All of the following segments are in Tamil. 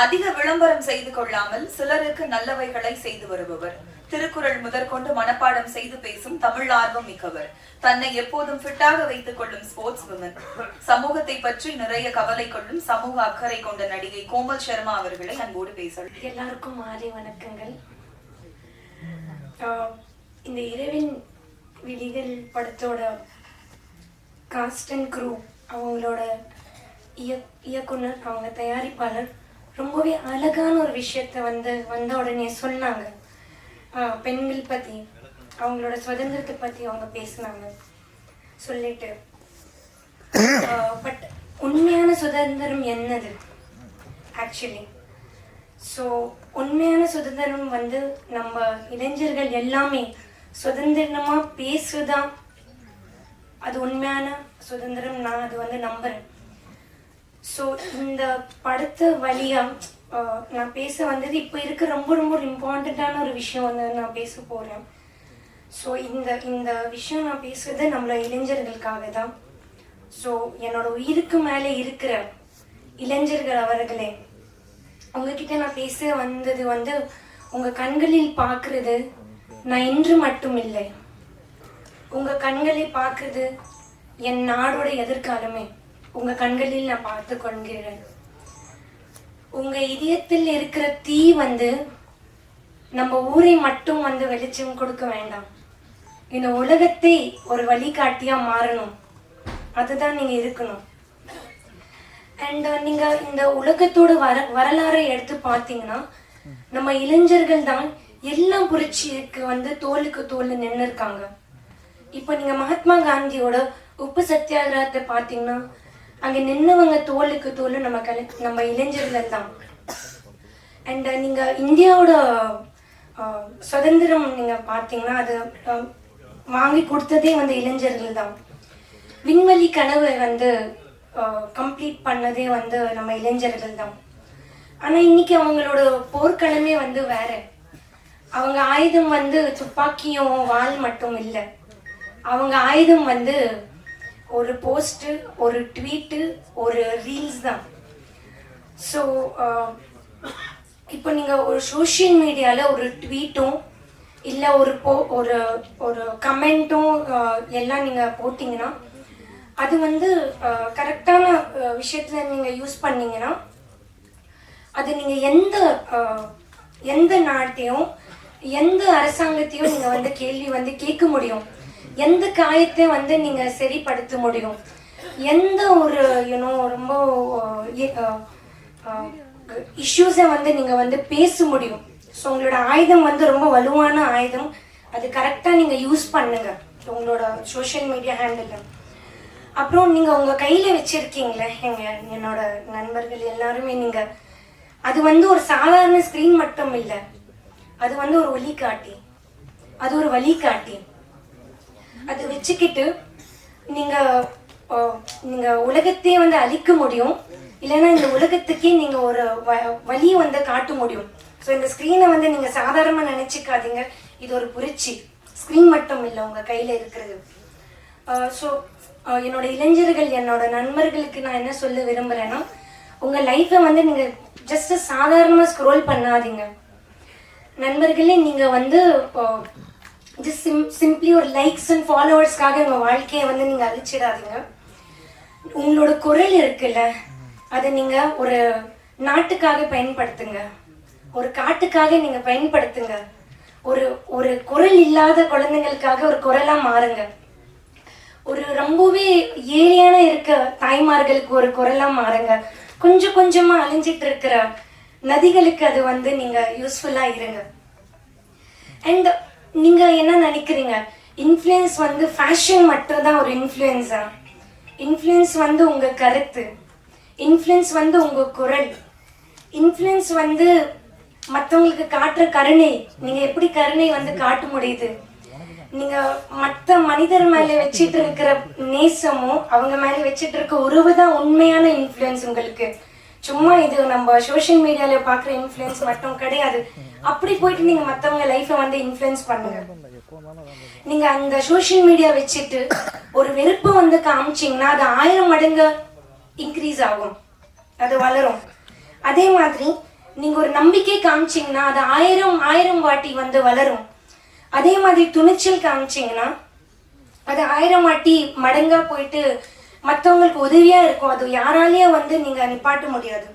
அதிக விளம்பரம் செய்து கொள்ளாமல் சிலருக்கு நல்லவைகளை செய்து வருபவர். திருக்குறள் முதற்கொண்டு மனப்பாடம் செய்து பேசும் தமிழ் ஆர்வம் மிக்கவர். தன்னை எப்போதும் ஃபிட்டாக வைத்துக் கொள்ளும் ஸ்போர்ட்ஸ் விமன் சமூகத்தை பற்றி நிறைய கவலை கொள்ளும் சமூக அக்கறை கொண்ட நடிகை கோமல் சர்மா அவர்களை அன்போடு பேசல் எல்லாருக்கும் மாலை வணக்கங்கள். இந்த இரவின் விழிகள் படத்தோட காஸ்ட் அண்ட் குரூ அவங்களோட இயக்குனர் அவங்க தயாரிப்பாளர் ரொம்பவே அழகான ஒரு விஷயத்த வந்து வந்த உடனே சொன்னாங்க. பெண்கள் பற்றி அவங்களோட சுதந்திரத்தை பற்றி அவங்க பேசினாங்க. சொல்லிட்டு பட் உண்மையான சுதந்திரம் என்னது? ஆக்சுவலி ஸோ உண்மையான சுதந்திரம் வந்து நம்ம இளைஞர்கள் எல்லாமே சுதந்திரமாக பேசுதான். அது உண்மையான சுதந்திரம் நான் அது வந்து நம்புறேன். ஸோ இந்த படத்து வழியா நான் பேச வந்தது இப்போ இருக்க ரொம்ப ரொம்ப இம்பார்ட்டண்ட்டான ஒரு விஷயம் வந்து நான் பேச போகிறேன் ஸோ இந்த இந்த விஷயம் நான் பேசுறது நம்மளோட இளைஞர்களுக்காக தான். ஸோ என்னோட உயிருக்கு மேலே இருக்கிற இளைஞர்கள் அவர்களே உங்ககிட்ட நான் பேச வந்தது வந்து உங்கள் கண்களில் பார்க்குறது நான் இன்று மட்டும் இல்லை உங்கள் கண்களை பார்க்குறது என் நாடோட எதிர்காலமே. உங்க கண்களில் நான் பார்த்து கொள்கிறேன். உங்க இதயத்தில் இருக்கிற தீ வந்து நம்ம ஊரை மட்டும் வந்து வெளிச்சம் கொடுக்க வேண்டாம். இந்த உலகத்தை ஒரு வழிகாட்டியா மாறணும். அதுதான் நீங்க இருக்கணும். அண்ட் நீங்க இந்த உலகத்தோட வர வரலாறை எடுத்து பார்த்தீங்கன்னா நம்ம இளைஞர்கள் தான் எல்லா புரட்சிக்கு வந்து தோலுக்கு தோல் நின்று இருக்காங்க இப்போ நீங்க மகாத்மா காந்தியோட உப்பு சத்தியாகிரகத்தை பார்த்தீங்கன்னா அங்க நின்னவங்க தோலுக்கு தோல் நம்ம கலை நம்ம இளைஞர்கள் தான். அண்ட் uh, நீங்க இந்தியாவோட சுதந்திரம் நீங்க பார்த்தீங்கன்னா அது வாங்கி கொடுத்ததே வந்து இளைஞர்கள் தான். விண்வெளி கனவை வந்து கம்ப்ளீட் பண்ணதே வந்து நம்ம இளைஞர்கள் தான். ஆனா இன்னைக்கு அவங்களோட போர்க்களமே வந்து வேற. அவங்க ஆயுதம் வந்து துப்பாக்கியும் வால் மட்டும் இல்லை. அவங்க ஆயுதம் வந்து ஒரு போஸ்ட்டு ஒரு ட்வீட்டு ஒரு ரீல்ஸ் தான். ஸோ இப்போ நீங்கள் ஒரு சோஷியல் மீடியாவில் ஒரு ட்வீட்டும் இல்லை ஒரு போ ஒரு ஒரு கமெண்ட்டும் எல்லாம் நீங்கள் போட்டிங்கன்னா அது வந்து கரெக்டான விஷயத்தில் நீங்கள் யூஸ் பண்ணிங்கன்னா அது நீங்கள் எந்த எந்த நாட்டையும் எந்த அரசாங்கத்தையும் நீங்கள் வந்து கேள்வி வந்து கேட்க முடியும். எந்த காயத்தை வந்து நீங்கள் சரிப்படுத்த முடியும்? எந்த ஒரு யூனோ ரொம்ப uh, uh, uh, இஷ்யூஸை வந்து நீங்கள் வந்து பேச முடியும்? ஸோ உங்களோட ஆயுதம் வந்து ரொம்ப வலுவான ஆயுதம். அது கரெக்டாக நீங்கள் யூஸ் பண்ணுங்க. உங்களோட சோஷியல் மீடியா ஹேண்டில் அப்புறம் நீங்கள் உங்கள் கையில் வச்சுருக்கீங்களே எங்கள் என்னோட நண்பர்கள் எல்லாருமே நீங்கள் அது வந்து ஒரு சாதாரண ஸ்க்ரீன் மட்டும் இல்லை. அது வந்து ஒரு ஒளிகாட்டி அது ஒரு வழிகாட்டி. அது வச்சுக்கிட்டு நீங்க நீங்கள் நீங்க உலகத்தையே வந்து அழிக்க முடியும். இல்லைன்னா இந்த உலகத்துக்கே நீங்க ஒரு வ- வழி வந்து காட்ட முடியும். ஸோ இந்த ஸ்க்ரீனை வந்து நீங்க சாதாரணமா நினைச்சுக்காதீங்க. இது ஒரு புரட்சி. ஸ்க்ரீன் மட்டும் இல்லை உங்க கையில இருக்கிறது. ஸோ என்னோட இளைஞர்கள் என்னோட நண்பர்களுக்கு நான் என்ன சொல்ல விரும்புறேன்னா உங்க லைஃப்பை வந்து நீங்க ஜஸ்ட் சாதாரணமா ஸ்க்ரோல் பண்ணாதீங்க. நண்பர்களே நீங்க வந்து ஜஸ்ட் சிம் சிம்பிளி ஒரு லைக்ஸ் அண்ட் ஃபாலோவர்ஸ்க்காக உங்கள் வாழ்க்கையை வந்து நீங்கள் அழிச்சிடாதீங்க. உங்களோட குரல் இருக்குல்ல அதை நீங்கள் ஒரு நாட்டுக்காக பயன்படுத்துங்க. ஒரு காட்டுக்காக நீங்கள் பயன்படுத்துங்க. ஒரு ஒரு குரல் இல்லாத குழந்தைங்களுக்காக ஒரு குரலாக மாறுங்க. ஒரு ரொம்பவே ஏழையான இருக்க தாய்மார்களுக்கு ஒரு குரலாக மாறுங்க. கொஞ்சம் கொஞ்சமாக அழிஞ்சிட்டு இருக்கிற நதிகளுக்கு அது வந்து நீங்கள் யூஸ்ஃபுல்லாக இருங்க. அண்ட் நீங்கள் என்ன நினைக்கிறீங்க? இன்ஃப்ளூயன்ஸ் வந்து ஃபேஷன் மட்டும் தான் ஒரு இன்ஃப்ளூயன்ஸா இன்ஃப்ளூயன்ஸ் வந்து உங்கள் கருத்து. இன்ஃப்ளூயன்ஸ் வந்து உங்கள் குரல். இன்ஃப்ளூயன்ஸ் வந்து மற்றவங்களுக்கு காட்டுற கருணை. நீங்கள் எப்படி கருணை வந்து காட்ட முடியுது? நீங்கள் மற்ற மனிதர் மேலே வச்சிட்டு இருக்கிற நேசமும் அவங்க மேலே வச்சிட்டு இருக்க உறவு தான் உண்மையான இன்ஃப்ளூயன்ஸ் உங்களுக்கு. சும்மா இது நம்ம சோஷியல் மீடியால பாக்குற இன்ஃப்ளூயன்ஸ் மட்டும் கிடையாது. அப்படி போயிட்டு நீங்க மத்தவங்க லைஃப வந்து இன்ஃப்ளூயன்ஸ் பண்ணுங்க. நீங்க அந்த சோஷியல் மீடியா வச்சுட்டு ஒரு வெறுப்பை வந்து காமிச்சிங்கன்னா அது ஆயிரம் மடங்கு இன்க்ரீஸ் ஆகும். அது வளரும். அதே மாதிரி நீங்க ஒரு நம்பிக்கை காமிச்சீங்கன்னா அது ஆயிரம் ஆயிரம் வாட்டி வந்து வளரும். அதே மாதிரி துணிச்சல் காமிச்சீங்கன்னா அது ஆயிரம் வாட்டி மடங்கா போயிட்டு மற்றவங்களுக்கு உதவியாக இருக்கும். அது யாராலையும் வந்து நீங்கள் நிப்பாட்ட முடியாது.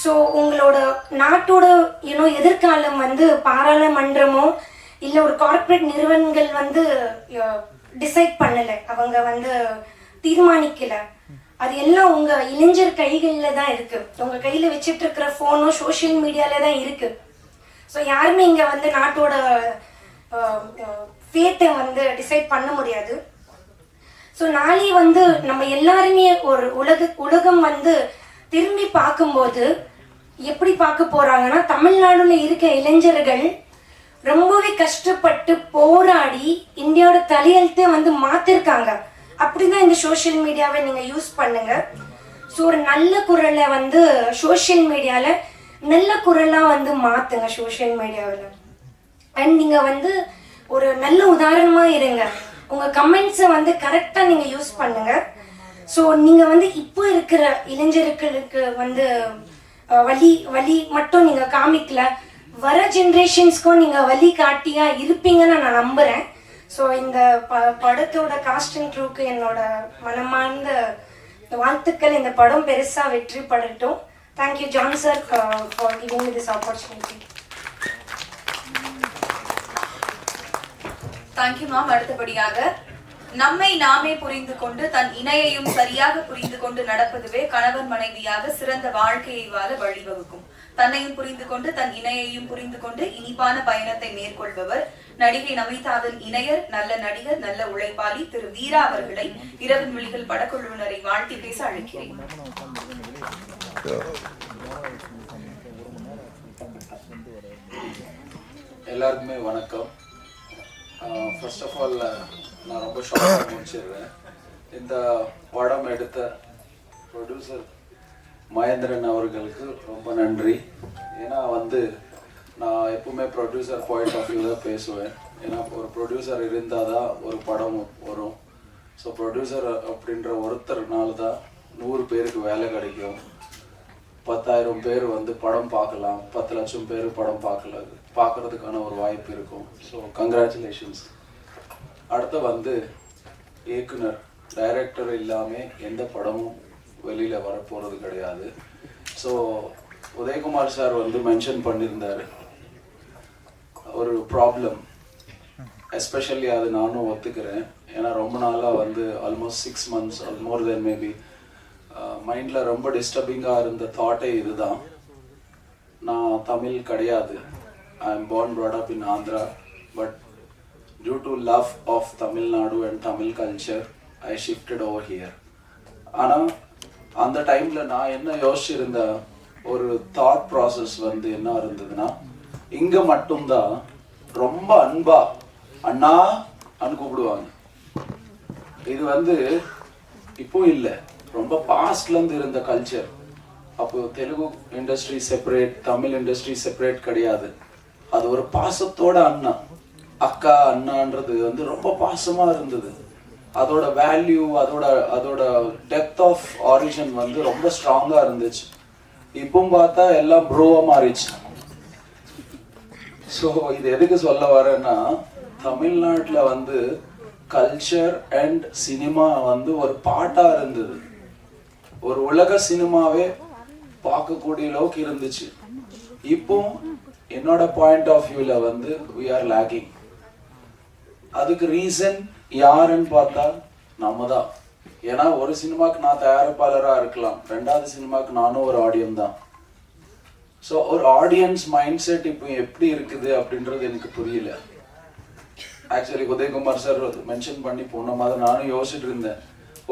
ஸோ உங்களோட நாட்டோட யூனோ எதிர்காலம் வந்து பாராளுமன்றமோ இல்லை ஒரு கார்ப்பரேட் நிறுவனங்கள் வந்து டிசைட் பண்ணலை. அவங்க வந்து தீர்மானிக்கலை. அது எல்லாம் உங்க இளைஞர் கைகளில் தான் இருக்கு. உங்க கையில வச்சுட்டு இருக்கிற ஃபோனோ சோஷியல் மீடியால தான் இருக்கு. ஸோ யாருமே இங்க வந்து நாட்டோட ஃபேட்டை வந்து டிசைட் பண்ண முடியாது. ஸோ நாளை வந்து நம்ம எல்லாருமே ஒரு உலக உலகம் வந்து திரும்பி பார்க்கும்போது எப்படி பார்க்க போறாங்கன்னா தமிழ்நாடுல இருக்க இளைஞர்கள் ரொம்பவே கஷ்டப்பட்டு போராடி இந்தியாவோட தலையெழுத்தே வந்து மாத்திருக்காங்க. அப்படிதான் இந்த சோஷியல் மீடியாவை நீங்க யூஸ் பண்ணுங்க. ஸோ ஒரு நல்ல குரலை வந்து சோஷியல் மீடியால நல்ல குரலாக வந்து மாற்றுங்க சோஷியல் மீடியாவில் அண்ட் நீங்கள் வந்து ஒரு நல்ல உதாரணமாக இருங்க. உங்கள் கமெண்ட்ஸை வந்து கரெக்டாக நீங்கள் யூஸ் பண்ணுங்க. ஸோ நீங்கள் வந்து இப்போ இருக்கிற இளைஞர்களுக்கு வந்து வழி வழி மட்டும் நீங்கள் காமிக்கல. வர ஜென்ரேஷன்ஸ்க்கும் நீங்கள் வழி காட்டியாக இருப்பீங்கன்னு நான் நம்புகிறேன் ஸோ இந்த ப படத்தோட காஸ்ட் அண்ட் க்ரூக்கு என்னோட மனமார்ந்த வாழ்த்துக்கள். இந்த படம் பெருசாக வெற்றி படட்டும். Thank you John sir for giving this opportunity thank you ma'am அடுத்தபடியாக நம்மை நாமே புரிந்து கொண்டு தன் இணையையும் சரியாக புரிந்து கொண்டு நடப்பதுவே கணவன் மனைவியாக சிறந்த வாழ்க்கையை வாழ வழிவகுக்கும். தன்னையும் புரிந்து கொண்டு தன் இணையையும் புரிந்து கொண்டு இனிப்பான பயணத்தை மேற்கொள்பவர். நடிகை நமிதாவின் இணையர் நல்ல நடிகர் நல்ல உழைப்பாளி திரு வீரா அவர்களை இரவு மொழிகள் படக்குழுவினரை வாழ்த்தி பேச அழைக்கிறேன். எல்லாருக்குமே வணக்கம். ஃபர்ஸ்ட் ஆஃப் ஆல் நான் ரொம்ப ஷார்ட்டாக முடிச்சிடுறேன் இந்த படம் எடுத்த ப்ரொடியூசர் மகேந்திரன் அவர்களுக்கு ரொம்ப நன்றி. ஏன்னா வந்து நான் எப்பவுமே ப்ரொடியூசர் பாயிண்ட் ஆஃப் வியூவில் பேசுவேன். ஏன்னா ஒரு ப்ரொடியூசர் இருந்தால் தான் ஒரு படம் வரும். ஸோ ப்ரொடியூசர் அப்படின்ற ஒருத்தர்னால தான் நூறு பேருக்கு வேலை கிடைக்கும். பத்தாயிரம் பேர் வந்து படம் பார்க்கலாம். பத்து லட்சம் பேர் படம் பார்க்கல பார்க்கறதுக்கான ஒரு வாய்ப்பு இருக்கும். ஸோ கங்க்ராச்சுலேஷன்ஸ் அடுத்து வந்து இயக்குனர். டைரக்டர் இல்லாமல் எந்த படமும் வெளியில் வரப்போகிறது கிடையாது. ஸோ உதயகுமார் சார் வந்து மென்ஷன் பண்ணியிருந்தாரு. ஒரு ப்ராப்ளம் எஸ்பெஷலி அது நானும் ஒத்துக்கிறேன். ஏன்னா ரொம்ப நாளாக வந்து almost six months more then maybe மைண்டில் ரொம்ப டிஸ்டர்பிங்காக இருந்த தாட்டே இதுதான். நான் தமிழ் கிடையாது. I am born brought up in Andhra but due to love of Tamil Nadu and Tamil culture I shifted over here ஆனால் அந்த டைமில் நான் என்ன யோசிச்சிருந்த ஒரு தாட் ப்ராசஸ் வந்து என்ன இருந்ததுன்னா இங்கே மட்டும்தான் ரொம்ப அன்பா அண்ணா அனு கூப்பிடுவாங்க. இது வந்து இப்போ இல்லை. ரொம்ப பாஸ்ட்லேருந்து இருந்த கல்ச்சர் அப்போ Telugu industry separate Tamil industry separate கிடையாது. அது ஒரு பாசத்தோட அண்ணா. அக்கா அண்ணான்றது வந்து ரொம்ப பாசமா இருந்தது. அதோட வேல்யூ அதோட அதோட டெப்த் ஆஃப் ஆரிஜின் வந்து ரொம்ப ஸ்ட்ராங்காக இருந்துச்சு. இப்பவும் பார்த்தா எல்லாம் ப்ரோவாக மாறிச்சு ஸோ இது எதுக்கு சொல்ல வரேன்னா தமிழ்நாட்டில் வந்து கல்ச்சர் அண்ட் சினிமா வந்து ஒரு பாட்டாக இருந்தது. ஒரு உலக சினிமாவே பார்க்கக்கூடிய அளவுக்கு இருந்துச்சு. இப்போ என்னோட பாயிண்ட் ஆஃப் வியூல வந்து வி ஆர் லேக்கிங் அதுக்கு ரீசன் யாருன்னு பார்த்தா நம்ம தான் ஏன்னா ஒரு சினிமாக்கு நான் தயாரிப்பாளரா இருக்கலாம். ரெண்டாவது சினிமாக்கு நானும் ஒரு ஆடியன் தான். ஸோ ஒரு ஆடியன்ஸ் மைண்ட் செட் இப்போ எப்படி இருக்குது அப்படின்றது எனக்கு புரியல. ஆக்சுவலி உதயகுமார் சார் மென்ஷன் பண்ணி போன மாதிரி நானும் யோசிச்சுட்டு இருந்தேன்.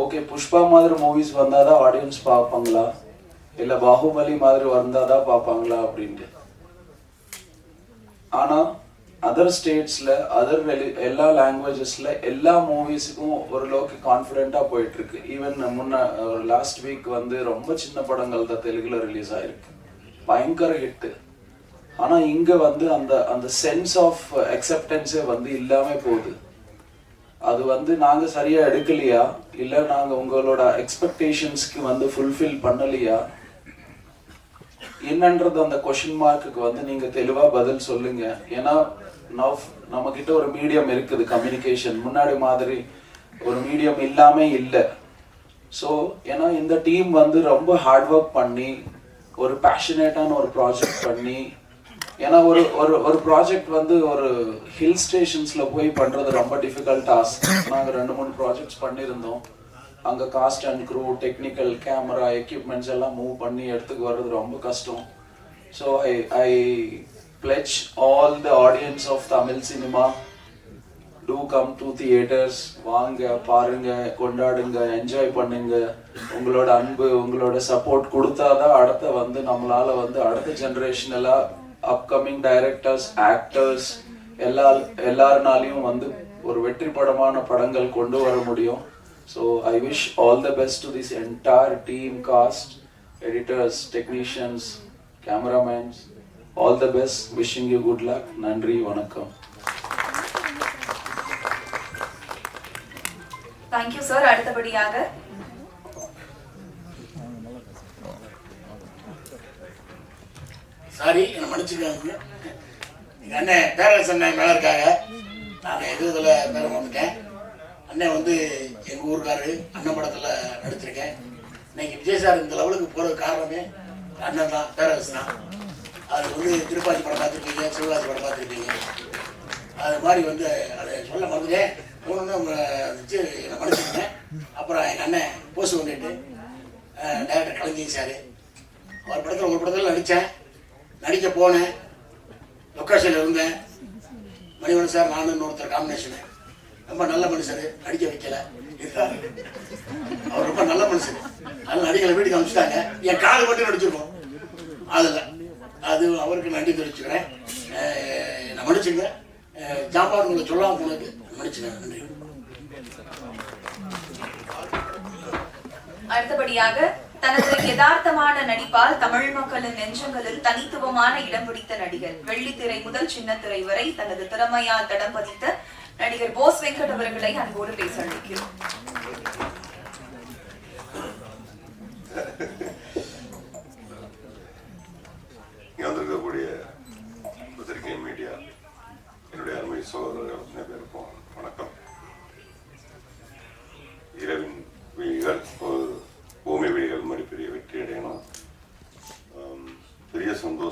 ஓகே புஷ்பா மாதிரி மூவிஸ் வந்தாதான் ஆடியன்ஸ் பார்ப்பாங்களா? இல்ல பாகுபலி மாதிரி வந்தாதான் பார்ப்பாங்களா அப்படின்ட்டு. ஆனா அதர் ஸ்டேட்ஸ்ல அதர் எல்லா லாங்குவேஜஸ்ல எல்லா மூவிஸுக்கும் ஓரளவுக்கு கான்ஃபிடென்ட்டா போயிட்டு இருக்கு ஈவன் முன்ன ஒரு லாஸ்ட் வீக் வந்து ரொம்ப சின்ன படங்கள் தான் தெலுங்குல ரிலீஸ் ஆயிருக்கு. பயங்கர ஹிட்டு ஆனா இங்க வந்து அந்த அந்த சென்ஸ் ஆஃப் அக்செப்டன்ஸே வந்து இல்லாம போகுது. அது வந்து நாங்கள் சரியாக எடுக்கலையா? இல்லை நாங்கள் உங்களோட எக்ஸ்பெக்டேஷன்ஸ்க்கு வந்து ஃபுல்ஃபில் பண்ணலையா? என்னன்றது அந்த கொஷின் மார்க்குக்கு வந்து நீங்கள் தெளிவாக பதில் சொல்லுங்க. ஏன்னா நவ் நம்ம கிட்ட ஒரு மீடியம் இருக்குது கம்யூனிகேஷன் முன்னாடி மாதிரி ஒரு மீடியம் இல்லாமல் இல்லை. ஸோ ஏன்னா இந்த டீம் வந்து ரொம்ப ஹார்ட் ஒர்க் பண்ணி ஒரு பேஷனேட்டான ஒரு ப்ராஜெக்ட் பண்ணி ஏன்னா ஒரு ஒரு ஒரு ப்ராஜெக்ட் வந்து ஒரு ஹில் ஸ்டேஷன்ஸ்ல போய் பண்றது ரொம்ப டிஃபிகல்ட் டாஸ்க் நாங்க ரெண்டு மூணு ப்ராஜெக்ட்ஸ் பண்ணியிருந்தோம். அங்க cast and crew technical camera equipments எல்லாம் மூவ் பண்ணி எடுத்துக்கு வர்றது ரொம்ப கஷ்டம். So I I pledge all the audience of Tamil cinema to come to theatres வாங்க பாருங்க கொண்டாடுங்க என்ஜாய் பண்ணுங்க. உங்களோட அன்பு உங்களோட சப்போர்ட் கொடுத்தாதான் அடுத்த வந்து நம்மளால வந்து அடுத்த ஜென்ரேஷன் எல்லாம் அப்கமிங் டைரக்டர்ஸ் ஆக்டர்ஸ் எல்லா எல்லாருனாலையும் வந்து ஒரு வெற்றி படமான படங்கள் கொண்டு வர முடியும். So I wish all the best to this entire team cast editors technicians cameramans all the best wishing you good luck நன்றி வணக்கம். தேங்க்யூ சார் அடுத்தபடியாக சாரி என்னை மன்னிச்சுக்காங்க எங்கள் அண்ணன் பேரரசு அண்ணன் மேலே இருக்காங்க. நான் எது இதில் மேலே வந்துட்டேன். அண்ணன் வந்து எங்கள் ஊருக்காரு அண்ணன் படத்தில் நடிச்சிருக்கேன். இன்னைக்கு விஜய் சார் இந்த லெவலுக்கு போகிற காரணமே அண்ணன் தான் பேரரசு தான். அது வந்து திருப்பாச்சி படம் பார்த்துருப்பீங்க சிவகாசி படம் பார்த்துருப்பீங்க அது மாதிரி வந்து அதை சொல்ல மறந்துட்டேன். ஒன்று வச்சு என்னை மன்னிச்சுக்கிட்டேன் அப்புறம் எங்கள் அண்ணன் போஸ்ட் பண்ணிட்டு டேரக்டர் கலைஞர் சார். ஒரு படத்தில் ஒரு படத்தில் நடித்தேன் நடிக்க போனேன். லொக்கேஷனில் இருந்தேன். மணிவன் சார் நானும் இன்னொருத்தர் காம்பினேஷனு ரொம்ப நல்ல மனுஷர். நடிக்க வைக்கல. இருக்காரு அவர் ரொம்ப நல்ல மனுஷன் அதனால நடிக்கல வீட்டுக்கு அனுப்பிச்சிட்டாங்க. என் கால் மட்டும் நடிச்சிருக்கோம். அதில் அது அவருக்கு நன்றி தெரிவிச்சுக்கிறேன். நான் என்னை மன்னிச்சுங்க அஹ் ஜாம்பான் உங்களை சொல்லாம போனது மன்னிச்சுங்க நன்றி. அடுத்தபடியாக தனது யதார்த்தமான நடிப்பால் தமிழ் மக்களின் நெஞ்சங்களில் தனித்துவமான இடம் பிடித்த நடிகர். வெள்ளித்திரை முதல் சின்னத்திரை வரை தனது திறமையால் தடம் பதித்த நடிகர் போஸ் வெங்கட் அவர்களை அன்போடு பேச அழைக்கிறோம்.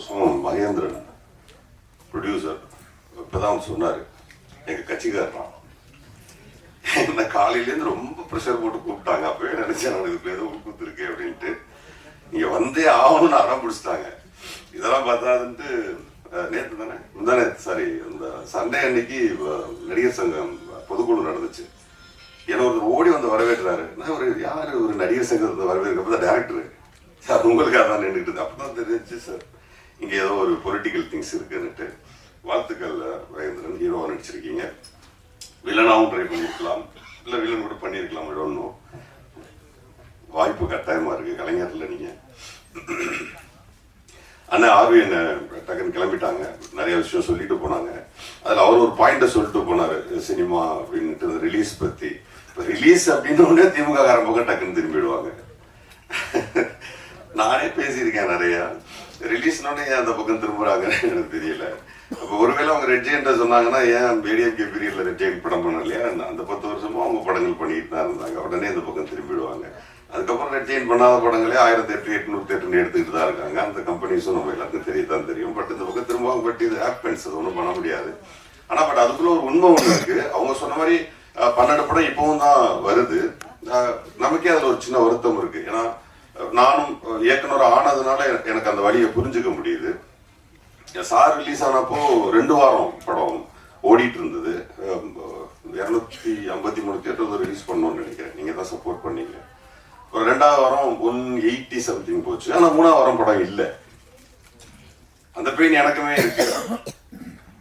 பெரிய மகேந்திரன் ப்ரொடியூசர் இப்பதான் சொன்னார் எங்கள் கட்சிக்காரன் என்ன காலையிலேருந்து ரொம்ப ப்ரெஷர் போட்டு கூப்பிட்டாங்க. அப்போவே நினைச்சேன் நான் இதுக்கு ஏதோ கொடுத்துருக்கேன் அப்படின்ட்டு. இங்கே வந்தே ஆகணும்னு அடம் பிடிச்சிட்டாங்க. இதெல்லாம் பார்த்தாதுன்ட்டு நேற்று நேத்து தானே? முந்தா சாரி இந்த சண்டே அன்னைக்கு நடிகர் சங்கம் பொதுக்குழு நடந்துச்சு. ஏன்னா ஒருத்தர் ஓடி வந்து வரவேற்றாரு. நான் ஒரு யார்? ஒரு நடிகர் சங்கத்தை வரவேற்கிறப்ப தான் டேரக்டர் சார் உங்களுக்காக தான் நின்றுட்டு அப்பதான் தெரிஞ்சு சார் இங்கே ஏதோ ஒரு பொலிட்டிக்கல் திங்ஸ் இருக்குன்னுட்டு வாழ்த்துக்கள் மகேந்திரன் ஹீரோவாக நடிச்சிருக்கீங்க. வில்லனாகவும் ட்ரை பண்ணியிருக்கலாம் இல்லை வில்லன் கூட பண்ணியிருக்கலாம் ஒன்றும் வாய்ப்பு கட்டாயமாக இருக்குது கலைஞரில் நீங்கள் அண்ணன் ஆர்வி என்ன டக்குன்னு கிளம்பிட்டாங்க. நிறைய விஷயம் சொல்லிட்டு போனாங்க. அதில் அவர் ஒரு பாயிண்ட்டை சொல்லிட்டு போனார் சினிமா அப்படின்ட்டு ரிலீஸ் பற்றி இப்போ ரிலீஸ் அப்படின்னு திமுக காரன் டக்குன்னு திரும்பிடுவாங்க. நானே பேசியிருக்கேன் நிறையா. ரிலீஸ்னோடனே ஏன் அந்த பக்கம் திரும்புறாங்கன்னு எனக்கு தெரியல. அப்போ ஒருவேளை அவங்க ரெட் ஜெயின்ட்ட சொன்னாங்கன்னா ஏன் ஏடிஎம்கே பீரியட்ல ரெட் ஜெயின் படம் பண்ணலையா? இல்லையா அந்த பத்து வருஷமும் அவங்க படங்கள் பண்ணிட்டு தான் இருந்தாங்க. உடனே இந்த பக்கம் திரும்பிடுவாங்க. அதுக்கப்புறம் ரெட் ஜெயின் பண்ணாத படங்களே ஆயிரத்தி எட்டு எட்நூத்தி எட்டுன்னு எடுத்துக்கிட்டு தான் இருக்காங்க. அந்த கம்பெனிஸும் நம்ம எல்லாருக்கும் தெரியத்தான் தெரியும். பட் இந்த பக்கம் திரும்புவாங்க பட் இது ஹேப்பன்ஸ் அது ஒன்றும் பண்ண முடியாது. ஆனால் பட் அதுக்குள்ள ஒரு உண்மை ஒன்று இருக்கு. அவங்க சொன்ன மாதிரி பன்னெண்டு படம் இப்பவும் தான் வருது. நமக்கே அதில் ஒரு சின்ன வருத்தம் இருக்கு. ஏன்னா நானும் இயக்குனர் ஆனதுனால எனக்கு- அந்த வழியை புரிஞ்சுக்க முடியுது. சார் ரிலீஸ் ஆனப்போ ரெண்டு வாரம் படம் ஓடிட்டு இருந்தது இரநூத்தி ஐம்பத்தி மூணு தேட்டர் ரிலீஸ் பண்ணோம்னு நினைக்கிறேன். நீங்க தான் சப்போர்ட் பண்ணீங்க. ஒரு ரெண்டாவது வாரம் ஒன் எயிட்டி சம்திங் போச்சு. ஆனா மூணாவது வாரம் படம் இல்லை. அந்த பெயின் எனக்குமே இருக்கு.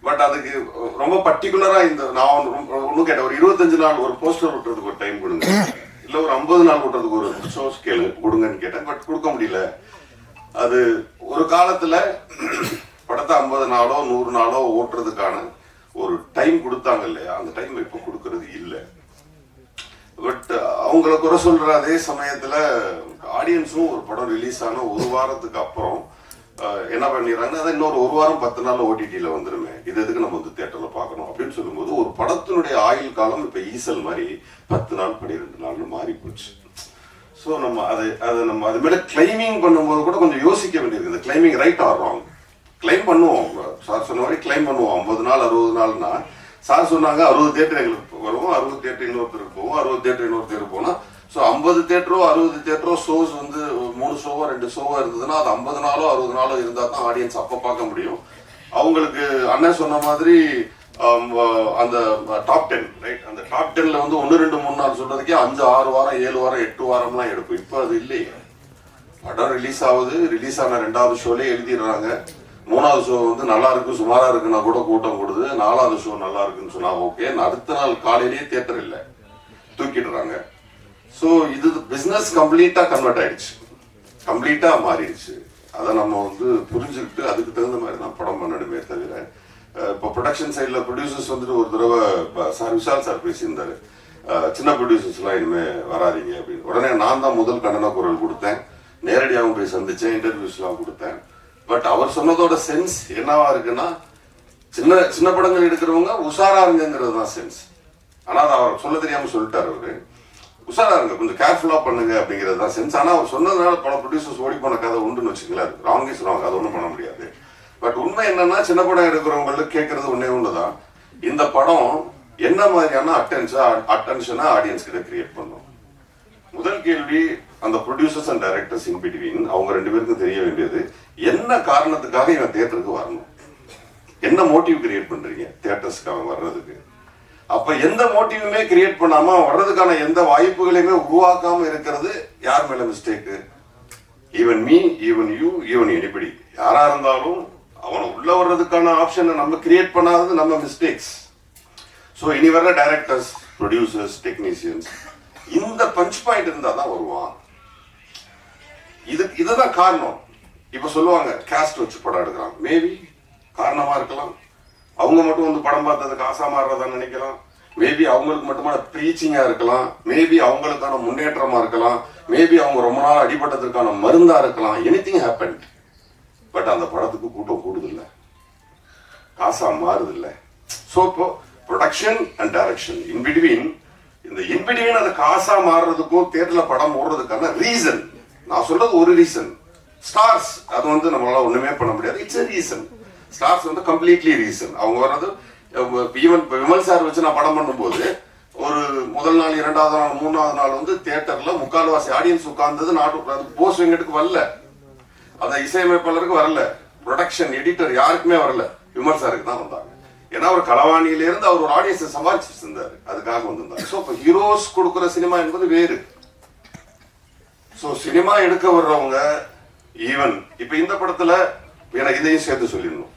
பட் அதுக்கு ரொம்ப பர்டிகுலரா இந்த நான் ஒன்றும் கேட்டேன். ஒரு இருபத்தஞ்சு நாள் ஒரு போஸ்டர் விட்டுறதுக்கு ஒரு டைம் கொடுங்க. இல்ல ஒரு ஐம்பது நாள் கூட்டுறதுக்கு ஒரு ஷோஸ் கேளு. கொடுங்கன்னு கேட்டேன். பட் கொடுக்க முடியல. அது ஒரு காலத்துல படத்தை ஐம்பது நாளோ நூறு நாளோ ஓட்டுறதுக்கான ஒரு டைம் கொடுத்தாங்க இல்லையா? அந்த டைம் இப்ப கொடுக்கறது இல்லை. பட் அவங்கள குறை சொல்ற அதே சமயத்துல ஆடியன்ஸும் ஒரு படம் ரிலீஸ் ஆன ஒரு வாரத்துக்கு அப்புறம் என்ன பண்ணிடுறாங்கன்னா அதான் இன்னொரு ஒரு வாரம் பத்து நாள் ஓடிடியில் வந்துருமே. இது எதுக்கு நம்ம வந்து தேட்டரில் பார்க்கணும் அப்படின்னு சொல்லும்போது ஒரு படத்தினுடைய ஆயுள் காலம் இப்போ ஈசல் மாதிரி பத்து நாள் பன்னிரெண்டு நாள்னு மாறி போச்சு. ஸோ நம்ம அதை அதை நம்ம அது மேலே கிளைமிங் பண்ணும்போது கூட கொஞ்சம் யோசிக்க வேண்டியிருக்குது கிளைமிங் ரைட் ஆடுறோம் கிளைம் பண்ணுவோம். சார் சொன்ன மாதிரி கிளைம் பண்ணுவோம். ஐம்பது நாள் அறுபது நாள்னா சார் சொன்னாங்க அறுபது தேட்டர் எங்களுக்கு வரும் அறுபது தேட்டர் இன்னொருத்தருக்கு போவோம் அறுபது தேட்டர் இன்னொருத்தருக்கு போனால் ஸோ ஐம்பது தேட்டரோ அறுபது தேட்டரோ ஷோஸ் வந்து மூணு ஷோவோ ரெண்டு ஷோவோ இருந்ததுன்னா அது ஐம்பது நாளோ அறுபது நாளோ இருந்தால் தான் ஆடியன்ஸ் அப்போ பார்க்க முடியும். அவங்களுக்கு அண்ணன் சொன்ன மாதிரி அந்த டாப் டென் ரைட் அந்த டாப் டென்ல வந்து ஒன்று ரெண்டு மூணு நாள் சொல்றதுக்கே அஞ்சு ஆறு வாரம் ஏழு வாரம் எட்டு வாரம்லாம் எடுக்கும் இப்போ அது இல்லையே. படம் ரிலீஸ் ஆகுது ரிலீஸ் ஆன ரெண்டாவது ஷோலே எழுதிடுறாங்க. மூணாவது ஷோ வந்து நல்லா இருக்கு சுமாரா இருக்குன்னா கூட கூட்டம் கொடுது. நாலாவது ஷோ நல்லா இருக்குன்னு சொன்னா ஓகே அடுத்த நாள் காலையிலேயே தேட்டர் இல்லை. தூக்கிடுறாங்க. ஸோ இது பிஸ்னஸ் கம்ப்ளீட்டாக கன்வெர்ட் ஆயிடுச்சு. கம்ப்ளீட்டாக மாறிடுச்சு. அதை நம்ம வந்து புரிஞ்சுக்கிட்டு அதுக்கு தகுந்த மாதிரி தான் படம் பண்ணணுமே தவிர இப்போ ப்ரொடக்ஷன் சைடில் ப்ரொடியூசர்ஸ் வந்துட்டு ஒரு தடவை சார் விஷால் சார் பேசியிருந்தாரு. சின்ன ப்ரொடியூசர்ஸ்லாம் இனிமேல் வராதீங்க அப்படின்னு. உடனே நான் தான் முதல் கண்டன குரல் கொடுத்தேன். நேரடியாகவும் போய் சந்தித்தேன் இன்டர்வியூஸ்லாம் கொடுத்தேன். பட் அவர் சொன்னதோட சென்ஸ் என்னவா இருக்குன்னா சின்ன சின்ன படங்கள் எடுக்கிறவங்க உஷாரா இருங்கிறது தான் சென்ஸ் ஆனால் அதை அவர் சொல்ல தெரியாமல் சொல்லிட்டார் அவர். உஷாரா இருங்க கொஞ்சம் கேர்ஃபுல்லா பண்ணுங்க அப்படிங்கிறது தான் சென்ஸ் ஆனா அவர் சொன்னதுனால பல ப்ரொடியூசர்ஸ் ஓடி போன கதை உண்டுன்னு வச்சுக்கலாம் ராங் இஸ் ராங் ஒன்றும் பண்ண முடியாது. பட் உண்மை என்னன்னா சின்ன படம் எடுக்கிறவங்களுக்கு கேட்கறது ஒன்னே தான் இந்த படம் என்ன மாதிரியான அட்டென்ஷா அட்டென்ஷனா ஆடியன்ஸ் கிட்ட கிரியேட் பண்ணும்? முதல் கேள்வி அந்த producers and directors in between அவங்க ரெண்டு பேருக்கும் தெரிய வேண்டியது என்ன காரணத்துக்காக இவன் தேட்டருக்கு வரணும்? என்ன மோட்டிவ் கிரியேட் பண்றீங்க? தியேட்டர்ஸ்க்காக வர்றதுக்கு. அப்ப எந்த மோட்டிவுமே கிரியேட் பண்ணாம வர்றதுக்கான எந்த வாய்ப்புகளையுமே உருவாக்காம இருக்கிறது யார் மேல mistake even me even you even anybody யாரா இருந்தாலும் அவனை உள்ள வர்றதுக்கான ஆப்ஷனை நம்ம கிரியேட் பண்ணாதது நம்ம மிஸ்டேக்ஸ் ஸோ இனி வர்ற டைரக்டர்ஸ் ப்ரொடியூசர்ஸ் டெக்னீசியன்ஸ் இந்த பஞ்ச் பாயிண்ட் இருந்தா தான் வருவான். இது இதுதான் காரணம். இப்ப சொல்லுவாங்க காஸ்ட் வச்சு படம் எடுக்கிறான் மேபி காரணமா இருக்கலாம். அவங்க மட்டும் வந்து படம் பார்த்ததுக்கு ஆசா மாறுறதா நினைக்கலாம். மேபி அவங்களுக்கு மட்டுமான ப்ரீச்சிங்கா இருக்கலாம். மேபி அவங்களுக்கான முன்னேற்றமா இருக்கலாம். மேபி அவங்க ரொம்ப நாள் அடிபட்டதற்கான மருந்தா இருக்கலாம். எனிதிங் ஹேப்பன் பட் அந்த படத்துக்கு கூட்டம் கூடுதில்லை. காசா மாறுதில்ல. ஸோ இப்போ production and direction in between இந்த இன் பிட்வீன் அது காசா மாறுறதுக்கும் தேட்டர்ல படம் ஓடுறதுக்கான ரீசன் நான் சொல்றது ஒரு ரீசன் ஸ்டார்ஸ் அது வந்து நம்மளால ஒண்ணுமே பண்ண முடியாது. இட்ஸ் a ரீசன் ஸ்டார்ஸ் வந்து கம்ப்ளீட்லி ரீசன் அவங்க வர்றது ஈவன் விமல் சார் வச்சு நான் படம் பண்ணும்போது ஒரு முதல் நாள் இரண்டாவது நாள் மூணாவது நாள் வந்து தியேட்டர்ல முக்கால்வாசி ஆடியன்ஸ் உட்கார்ந்தது நாட்டு போஸ் வெங்கட்டுக்கு வரல. அந்த இசையமைப்பாளருக்கு வரல. ப்ரொடக்ஷன் எடிட்டர் யாருக்குமே வரல. விமல் சாருக்கு தான் வந்தாங்க. ஏன்னா அவர் களவாணியில இருந்து அவர் ஒரு ஆடியன்ஸை சமாளிச்சு இருந்தாரு அதுக்காக வந்திருந்தாரு. ஸோ இப்போ ஹீரோஸ் கொடுக்குற சினிமா என்பது வேறு. ஸோ சினிமா எடுக்க வர்றவங்க ஈவன் இப்போ இந்த படத்துல எனக்கு இதையும் சேர்த்து சொல்லிடணும்.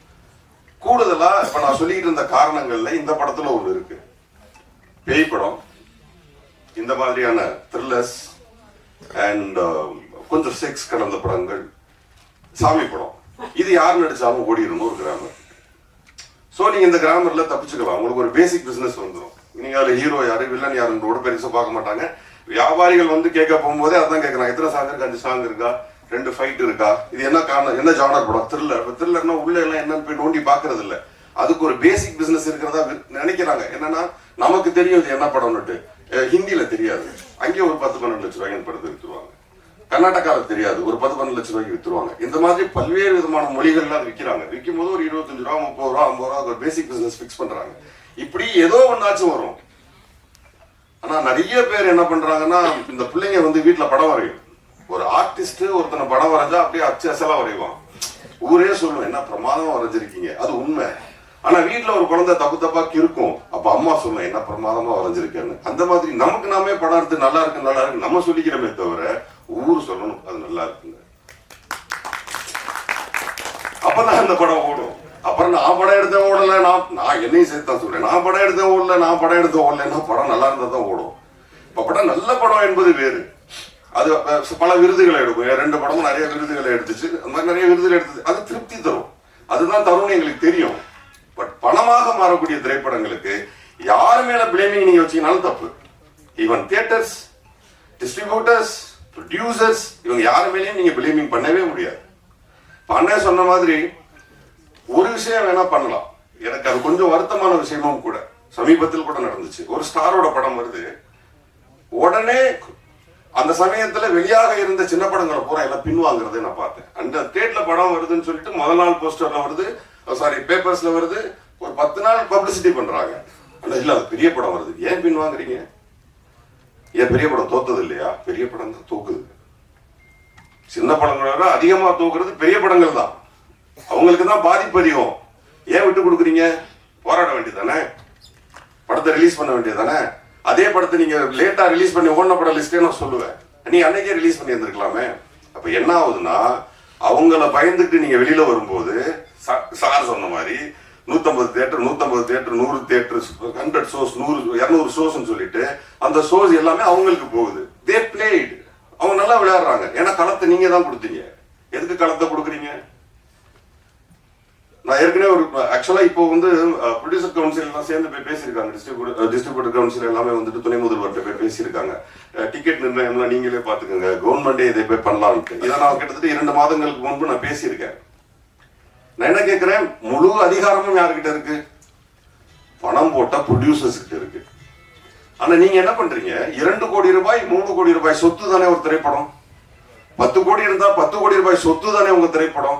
கூடுதலா இப்ப நான் சொல்லிட்டு இருந்த காரணங்கள்ல இந்த படத்துல ஒண்ணு இருக்கு. பேய் படம். இந்த மாதிரியான த்ரில்லர்ஸ் அண்ட் um, கொஞ்சம் செக்ஸ் கலந்த படங்கள். சாமி படம். இது யார் நடிச்சாலும் ஓடிடணும் ஒரு கிராமர் ஸோ நீங்க இந்த கிராமர்ல தப்பிச்சுக்கலாம். உங்களுக்கு ஒரு பேசிக் பிசினஸ் வந்துடும் நீங்க அதுல ஹீரோ யாரு வில்லன் யாருன்னு கூட பெருசா பார்க்க மாட்டாங்க. வியாபாரிகள் வந்து கேட்க போகும்போதே அதான் கேட்கறாங்க எத்தனை சாங் இருக்கு? அஞ்சு சாங் இருக்கா? ரெண்டு ஃபைட் இருக்கா? இது என்ன காரணம்? என்ன ஜானர் படம்? த்ரில்லர் த்ரில்லர்னா உள்ள எல்லாம் என்னன்னு போய் நோண்டி பாக்குறது இல்ல. அதுக்கு ஒரு பேசிக் பிசினஸ் இருக்கிறதா வி- நினைக்கிறாங்க. என்னன்னா நமக்கு தெரியும் இது என்ன படம்னுட்டு. ஹிந்தியில தெரியாது. அங்கேயே ஒரு பத்து பன்னெண்டு லட்சம் ரூபாய்க்கு படத்தை வித்துருவாங்க. கர்நாடகாவில் தெரியாது. ஒரு பத்து பன்னெண்டு லட்சம் ரூபாய்க்கு வித்துருவாங்க. இந்த மாதிரி பல்வேறு விதமான மொழிகள்லாம் விற்கிறாங்க விற்கும் போது ஒரு இருபத்தஞ்சு ரூபா முப்பது ரூபா ஐம்பது ரூபா ஒரு பேசிக் பிசினஸ் ஃபிக்ஸ் பண்றாங்க. இப்படி ஏதோ ஒன்னாச்சும் வரும். ஆனா நிறைய பேர் என்ன பண்றாங்கன்னா இந்த பிள்ளைங்க வந்து வீட்டுல படம் வரையும். ஒரு ஆர்டிஸ்ட் ஒருத்தனை படம் வரைஞ்சா அப்படியே அச்சு அசலா வரைவான். ஊரே சொல்லுவேன் என்ன பிரமாதமா வரைஞ்சிருக்கீங்க? அது உண்மை. ஆனா வீட்டுல ஒரு குழந்தை தப்பு தப்பா இருக்கும் அப்ப அம்மா சொல்லுவேன் என்ன பிரமாதமா வரைஞ்சிருக்கேன்னு. அந்த மாதிரி நமக்கு நாமே படம் எடுத்து நல்லா இருக்கு நல்லா இருக்கு நம்ம சொல்லிக்கிறோமே தவிர ஊர் சொல்லணும் அது நல்லா இருக்குங்க. அப்பதான் அந்த படம் ஓடும். அப்புறம் நான் படம் எடுத்த ஓடல நான் நான் என்னையும் சேர்த்து தான் சொல்றேன். நான் படம் எடுத்த ஓடல நான் படம் எடுத்த ஓடலன்னா படம் நல்லா இருந்தா தான் ஓடும். இப்ப படம் நல்ல படம் என்பது வேறு. அது பல விருதுகளை எடுக்கும். ரெண்டு படமும் நிறைய விருதுகளை எடுத்துச்சு. அந்த மாதிரி நிறைய விருதுகள் எடுத்துச்சு. அது திருப்தி தரும். அதுதான் தரும்னு எங்களுக்கு தெரியும். பட் பணமாக மாறக்கூடிய திரைப்படங்களுக்கு யார் மேல பிளேமிங் நீங்க வச்சீங்கனாலும் தப்பு. ஈவன் தியேட்டர்ஸ் டிஸ்ட்ரிபியூட்டர்ஸ் ப்ரொடியூசர்ஸ் இவங்க யார் மேலேயும் நீங்க பிளேமிங் பண்ணவே முடியாது. பண்ண சொன்ன மாதிரி ஒரு விஷயம் வேணா பண்ணலாம். எனக்கு அது கொஞ்சம் வருத்தமான விஷயமும் கூட. சமீபத்தில் கூட நடந்துச்சு. ஒரு ஸ்டாரோட படம் வருது. உடனே அந்த சமயத்துல வெளியாக இருந்த சின்ன படங்களை பூரா எல்லாம் பின்வாங்குறதை நான் பார்த்தேன். அந்த தேட்ல படம் வருதுன்னு சொல்லிட்டு முதல் நாள் போஸ்டர்ல வருது oh, சாரி பேப்பர்ஸ்ல வருது ஒரு பத்து நாள் பப்ளிசிட்டி பண்றாங்க. ஆனா இல்ல அது பெரிய படம் வருது. ஏன் பின்வாங்குறீங்க? ஏன் பெரிய படம் தோத்தது இல்லையா? பெரிய படம் தான் தூக்குது. சின்ன படங்களை விட அதிகமா தூக்குறது பெரிய படங்கள் தான். அவங்களுக்கு தான் பாதிப்பு அதிகம். ஏன் விட்டு கொடுக்குறீங்க? போராட வேண்டியதானே படத்தை ரிலீஸ் பண்ண வேண்டியதானே அதே படத்தை நீங்க லேட்டா ரிலீஸ் பண்ணி ஓடின படம் லிஸ்டே நான் சொல்லுவேன். நீ அன்னைக்கே ரிலீஸ் பண்ணி இருந்திருக்கலாமே அப்ப என்ன ஆகுதுன்னா அவங்கள பயந்துட்டு நீங்க வெளியில வரும்போது சா- சார் சொன்ன மாதிரி நூத்தம்பது தேட்டர் நூத்தம்பது தேட்டர் நூறு தேட்டர் ஹண்ட்ரட் ஷோஸ் நூறு இரநூறு ஷோஸ்னு சொல்லிட்டு அந்த ஷோஸ் எல்லாமே அவங்களுக்கு போகுது. தே பிளேட் அவங்க நல்லா விளையாடுறாங்க. ஏன்னா களத்தை நீங்க தான் கொடுத்தீங்க. எதுக்கு களத்தை கொடுக்குறீங்க? நான் ஏற்கனவே ஒரு ஆக்சுவலா இப்போ வந்து ப்ரொடியூசர் கவுன்சில் எல்லாம் சேர்ந்து போய் பேசியிருக்காங்க. டிஸ்ட்ரிபியூட்டர் டிஸ்ட்ரிபியூட்டர் கவுன்சில் எல்லாமே வந்துட்டு துணை முதல்வர்கிட்ட போய் பேசியிருக்காங்க. டிக்கெட் நிர்ணயம்லாம் நீங்களே பாத்துக்கோங்க கவர்மெண்டே இதை போய் பண்ணலாம்னு இதை நான் கிட்டத்தட்ட இரண்டு மாதங்களுக்கு முன்பு நான் பேசியிருக்கேன். நான் என்ன கேட்கிறேன்? முழு அதிகாரமும் யாருக்கிட்ட இருக்கு? பணம் போட்ட ப்ரொடியூசர்ஸ் கிட்ட இருக்கு. ஆனா நீங்க என்ன பண்றீங்க? இரண்டு கோடி ரூபாய் மூணு கோடி ரூபாய் சொத்து தானே ஒரு திரைப்படம்? பத்து கோடி இருந்தா பத்து கோடி ரூபாய் சொத்து தானே உங்க திரைப்படம்?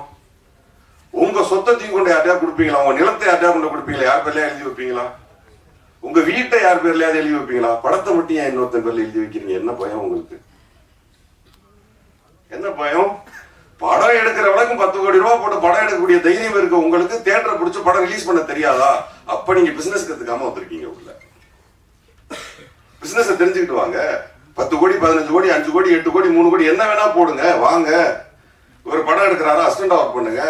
உங்க சொத்தத்தையும் கொண்டு யார்ட்டையா கொடுப்பீங்களா? உங்க நிலத்தை யார்ட்டையா கொண்டு கொடுப்பீங்களா? யார் பேர்லயா எழுதி வைப்பீங்களா? உங்க வீட்டை யார் பேர்ல எழுதி வைப்பீங்களா? படத்தை மட்டும் ஏன் இன்னொருத்தன் பேர்ல எழுதி வைக்கிறீங்க? என்ன பயம் உங்களுக்கு? என்ன பயம்? படம் எடுக்கிற வழக்கும் பத்து கோடி ரூபாய் போட்டு படம் எடுக்கக்கூடிய தைரியம் இருக்க. உங்களுக்கு தியேட்டரை பிடிச்சி படம் ரிலீஸ் பண்ண தெரியாதா? அப்ப நீங்க பிசினஸ் கத்துக்காம வந்திருக்கீங்க உள்ள. பிசினஸ் தெரிஞ்சுக்கிட்டு வாங்க. பத்து கோடி பதினஞ்சு கோடி அஞ்சு கோடி எட்டு கோடி மூணு கோடி என்ன வேணா போடுங்க. வாங்க. ஒரு படம் எடுக்கிறாரா? அசிஸ்டன்ட் ஒர்க் பண்ணுங்க.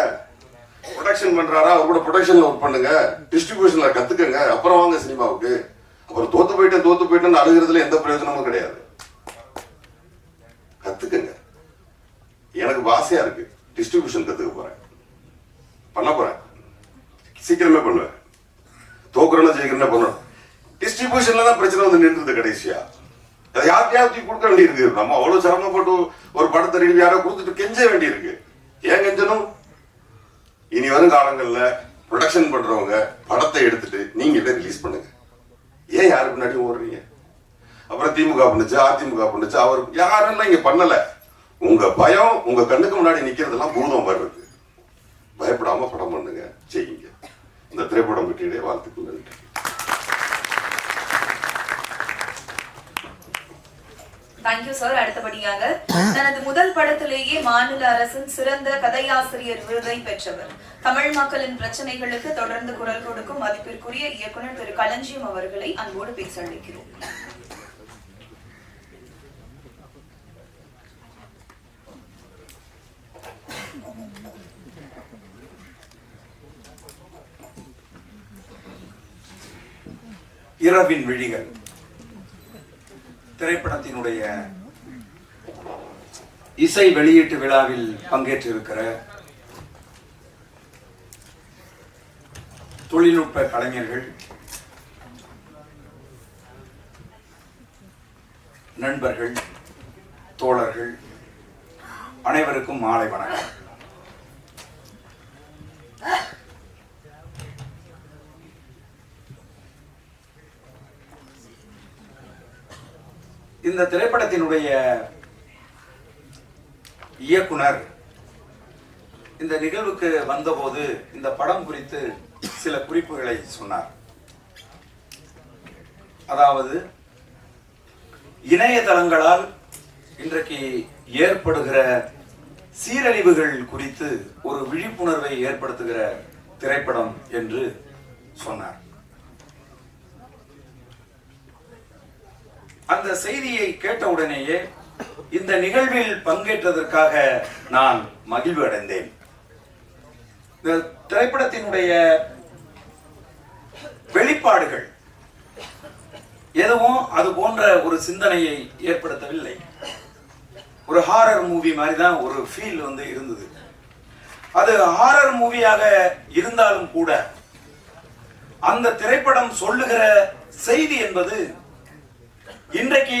ப்ரொடக்ஷன் பண்றாரா? அவர் கூட ப்ரொடக்ஷன்ல ஒர்க் பண்ணுங்க. டிஸ்ட்ரிபியூஷன்ல கத்துக்கங்க. அப்புறம் வாங்க சினிமாவுக்கு. அப்புறம் தோத்து போயிட்டேன் தோத்து போயிட்டேன்னு அழுகிறதுல எந்த பிரயோஜனமும் கிடையாது. கத்துக்கங்க. எனக்கு ஆசையா இருக்கு. டிஸ்ட்ரிபியூஷன் கத்துக்க போறேன். பண்ண போறேன். சீக்கிரமே பண்ணுவேன். தோக்குறேன்னு ஜெயிக்கிறேன்னு பண்ணணும். டிஸ்ட்ரிபியூஷன்ல தான் பிரச்சனை வந்து நின்றுது கடைசியா. அதை யார்கிட்டயாவது கொடுக்க வேண்டியிருக்கு. நம்ம அவ்வளவு சிரமப்பட்டு ஒரு படத்தை யாரோ கொடுத்துட்டு கெஞ்ச வேண்டியிருக்கு. ஏன் கெஞ்சணும்? இனி வரும் காலங்களில் ப்ரொடக்ஷன் பண்ணுறவங்க படத்தை எடுத்துட்டு நீங்களே ரிலீஸ் பண்ணுங்க. ஏன் யாரு பின்னாடி ஓடுறீங்க? அப்புறம் திமுக பண்ணுச்சு அதிமுக பண்ணுச்சு அவர் யாரெல்லாம் இங்கே பண்ணலை. உங்கள் பயம் உங்கள் கண்ணுக்கு முன்னாடி நிற்கிறதெல்லாம் பூதம் மாதிரி இருக்கு. பயப்படாமல் படம் பண்ணுங்க செய்யுங்க இந்த திரைப்படம் பற்றியிடையே வாழ்த்துக்கள் நன்றி. தேங்க்யூ சார் அடுத்தபடியாக தனது முதல் படத்திலேயே மாநில அரசின் சிறந்த கதையாசிரியர் விருதை பெற்றவர். தமிழ் மக்களின் பிரச்சனைகளுக்கு தொடர்ந்து குரல் கொடுக்கும் மதிப்பிற்குரிய இயக்குனர் திரு. களஞ்சியம் அவர்களை அன்போடு பேச அழைக்கிறோம். இரவின் விழிகள். திரைப்படத்தினுடைய இசை வெளியீட்டு விழாவில் பங்கேற்றிருக்கிற தொழில்நுட்ப கலைஞர்கள் நண்பர்கள் தோழர்கள் அனைவருக்கும் மாலை வணக்கம். இந்த திரைப்படத்தினுடைய இயக்குனர் இந்த நிகழ்வுக்கு வந்தபோது இந்த படம் குறித்து சில குறிப்புகளை சொன்னார். அதாவது இணையதளங்களால் இன்றைக்கு ஏற்படுகிற சீரழிவுகள் குறித்து ஒரு விழிப்புணர்வை ஏற்படுத்துகிற திரைப்படம் என்று சொன்னார். அந்த செய்தியை கேட்டவுடனேயே இந்த நிகழ்வில் பங்கேற்றதற்காக நான் மகிழ்வு அடைந்தேன் இந்த திரைப்படத்தினுடைய வெளிப்பாடுகள் எதுவும் அது போன்ற ஒரு சிந்தனையை ஏற்படுத்தவில்லை. ஒரு ஹாரர் மூவி மாதிரி தான் ஒரு ஃபீல் வந்து இருந்தது. அது ஹாரர் மூவியாக இருந்தாலும் கூட அந்த திரைப்படம் சொல்லுகிற செய்தி என்பது இன்றைக்கு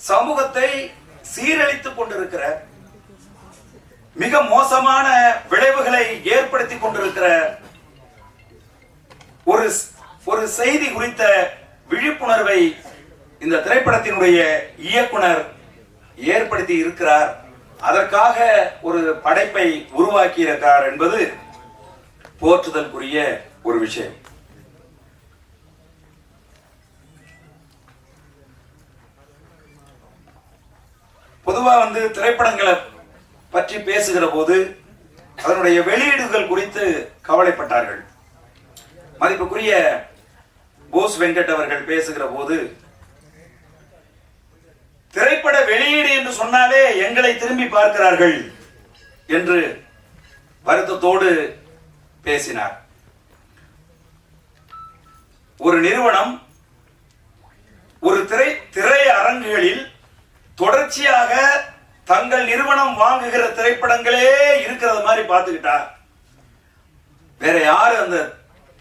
சமூகத்தை சீரழித்துக் கொண்டிருக்கிற மிக மோசமான விளைவுகளை ஏற்படுத்தி கொண்டிருக்கிற ஒரு ஒரு செய்தி குறித்த விழிப்புணர்வை இந்த திரைப்படத்தினுடைய இயக்குனர் ஏற்படுத்தி இருக்கிறார். அதற்காக ஒரு படைப்பை உருவாக்கி இருக்கிறார் என்பது போற்றுதலுக்குரிய ஒரு விஷயம். பொதுவாக வந்து திரைப்படங்களை பற்றி பேசுகிற போது அதனுடைய வெளியீடுகள் குறித்து கவலைப்பட்டார்கள். மதிப்புக்குரிய போஸ் வெங்கட் அவர்கள் பேசுகிற போது திரைப்பட வெளியீடு என்று சொன்னாலே எங்களை திரும்பி பார்க்கிறார்கள் என்று வருத்தத்தோடு பேசினார். ஒரு நிறுவனம் ஒரு திரை திரை அரங்குகளில் தொடர்ச்சியாக தங்கள் நிறுவனம் வாங்குகிற திரைப்படங்களே இருக்கிறது மாதிரி பார்த்துக்கிட்டா வேற யாரு அந்த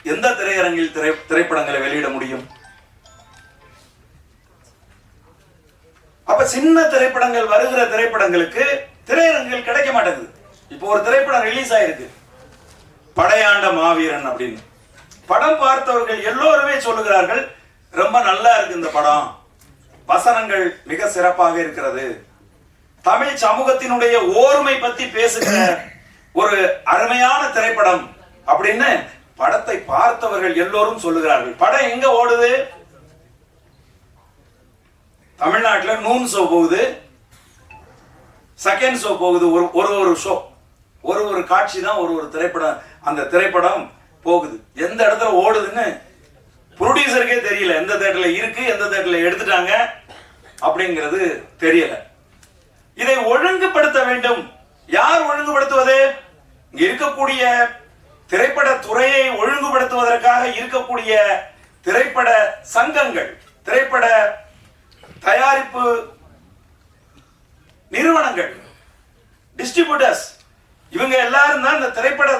எந்த திரையரங்கில் திரை திரைப்படங்களை வெளியிட முடியும்? அப்ப சின்ன திரைப்படங்கள் வருகிற திரைப்படங்களுக்கு திரையரங்குகள் கிடைக்க மாட்டேங்குது. இப்போ ஒரு திரைப்படம் ரிலீஸ் ஆயிருக்கு. படையாண்ட மாவீரன் அப்படின்னு. படம் பார்த்தவர்கள் எல்லோருமே சொல்லுகிறார்கள் ரொம்ப நல்லா இருக்கு இந்த படம். வசனங்கள் மிக சிறப்பாக இருக்கிறது. தமிழ் சமூகத்தினுடைய ஓர்மை பத்தி பேசுகிற ஒரு அருமையான திரைப்படம் அப்படின்னு படத்தை பார்த்தவர்கள் எல்லோரும் சொல்லுகிறார்கள். படம் எங்க ஓடுது? தமிழ்நாட்டுல நூன் ஷோ போகுது. செகண்ட் ஷோ போகுது. ஒரு ஒரு ஒரு ஷோ ஒரு ஒரு காட்சி தான் ஒரு ஒரு திரைப்படம் அந்த திரைப்படம் போகுது. எந்த இடத்துல ஓடுதுன்னு ப்ரொடியூசருக்கே தெரியல எந்த தேட்டரில் இருக்கு எந்த தேட்டரில் எடுத்துட்டாங்க அப்படிங்கிறது தெரியல. இதை ஒழுங்குபடுத்த வேண்டும். யார் ஒழுங்குபடுத்துவது? இங்க இருக்கக்கூடிய திரைப்பட துறையை ஒழுங்குபடுத்துவதற்காக இருக்கக்கூடிய திரைப்பட சங்கங்கள் திரைப்பட தயாரிப்பு நிறுவனங்கள் டிஸ்ட்ரிபியூட்டர்ஸ் இவங்க எல்லாரும் தான் இந்த திரைப்பட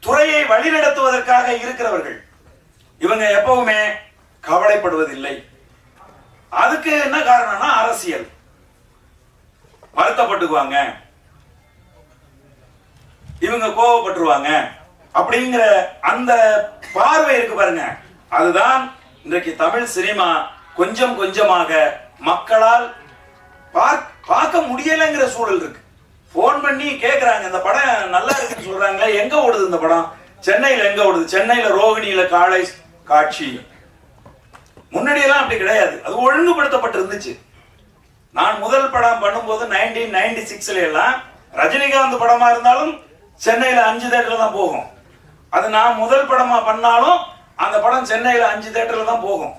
துறையை வழிநடத்துவதற்காக இருக்கிறவர்கள். இவங்க எப்பவுமே கவலைப்படுவதில்லை. அதுக்கு என்ன காரணம்னா அரசியல். வருத்தப்பட்டுக்குவாங்க. இவங்க கோவப்பட்டுருவாங்க. அப்படிங்கிற அந்த பார்வை இருக்கு பாருங்க. அதுதான் இன்றைக்கு தமிழ் சினிமா கொஞ்சம் கொஞ்சமாக மக்களால் பார்க்க முடியலைங்கிற சூழல் இருக்கு. ஃபோன் பண்ணி கேக்குறாங்க இந்த படம் நல்லா இருக்குன்னு சொல்றாங்க எங்க ஓடுது இந்த படம்? சென்னையில எங்க ஓடுது? சென்னையில ரோகிணியில காலை காட்சி. முன்னாடியெல்லாம் அப்படி கிடையாது. அது ஒழுங்குபடுத்தப்பட்டு இருந்துச்சு நான் முதல் படம் பண்ணும்போது நைன்டீன் நைன்டி சிக்ஸ்ல எல்லாம் ரஜினிகாந்த் படமா இருந்தாலும் சென்னையில அஞ்சு தேட்டர்ல தான் போகும். அது நான் முதல் படமா பண்ணாலும் அந்த படம் சென்னையில அஞ்சு தேட்டர்ல தான் போகும்.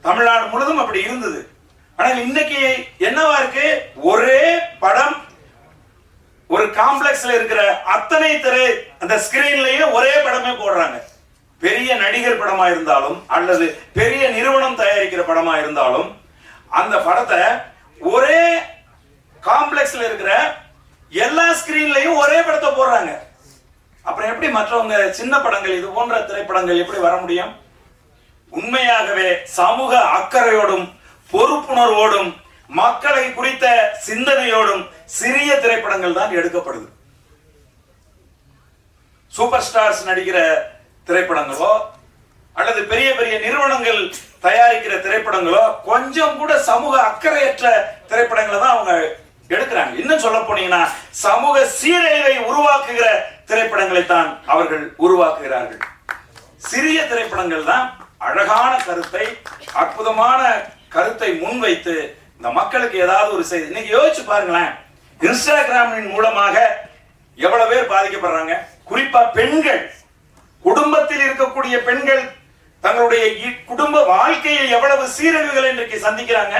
தமிழ்நாடு முழுதும் அப்படி இருந்தது. ஆனால் இன்னைக்கு என்னவா இருக்கு? ஒரே படம். ஒரு காம்ப்ளெக்ஸ்ல இருக்கிற அத்தனை திரை அந்த ஸ்கிரீன்லயே ஒரே படமே போடுறாங்க. பெரிய நடிகர் படமா இருந்தாலும் அல்லது பெரிய நிறுவனம் தயாரிக்கிற படமா இருந்தாலும் அந்த படத்தை ஒரே காம்ப்ளெக்ஸ்ல இருக்கிற எல்லா ஸ்கிரீன்லயும் ஒரே படத்தை போடுறாங்க. அப்புறம் எப்படி மற்றவங்க சின்ன படங்கள் இது போன்ற திரைப்படங்கள் எப்படி வர முடியும்? உண்மையாகவே சமூக அக்கறையோடும் பொறுப்புணர்வோடும் மக்களை குறித்த சிந்தனையோடும் சிறிய திரைப்படங்கள் தான் எடுக்கப்படுது. சூப்பர் ஸ்டார்ஸ் நடிக்கிற திரைப்படங்களோ அல்லது பெரிய பெரிய நிறுவனங்கள் தயாரிக்கிற திரைப்படங்களோ கொஞ்சம் கூட சமூக அக்கறையற்ற திரைப்படங்களை தான் அவங்க எடுக்கிறாங்க. இன்னும் சொல்ல போனீங்கன்னா சமூக சீரழிவை உருவாக்குகிற திரைப்படங்களை தான் அவர்கள் உருவாக்குகிறார்கள். சிறிய திரைப்படங்கள் தான் அழகான கருத்தை அற்புதமான கருத்தை முன்வைத்து இந்த மக்களுக்கு ஏதாவது ஒரு செய்தி. இன்னைக்கு யோசிச்சு பாருங்களேன் இன்ஸ்டாகிராமின் மூலமாக எவ்வளவு பேர் பாதிக்கப்படுறாங்க? குறிப்பா பெண்கள். குடும்பத்தில் இருக்கக்கூடிய பெண்கள் தங்களுடைய இ- குடும்ப வாழ்க்கையை எவ்வளவு சீரழிவுகள் இன்றைக்கு சந்திக்கிறாங்க?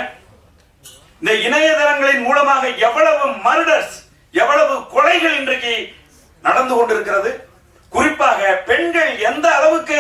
இந்த இணையதளங்களின் மூலமாக எவ்வளவு மர்டர்ஸ் எவ்வளவு கொலைகள் இன்றைக்கு நடந்து கொண்டிருக்கிறது? குறிப்பாக பெண்கள் எந்த அளவுக்கு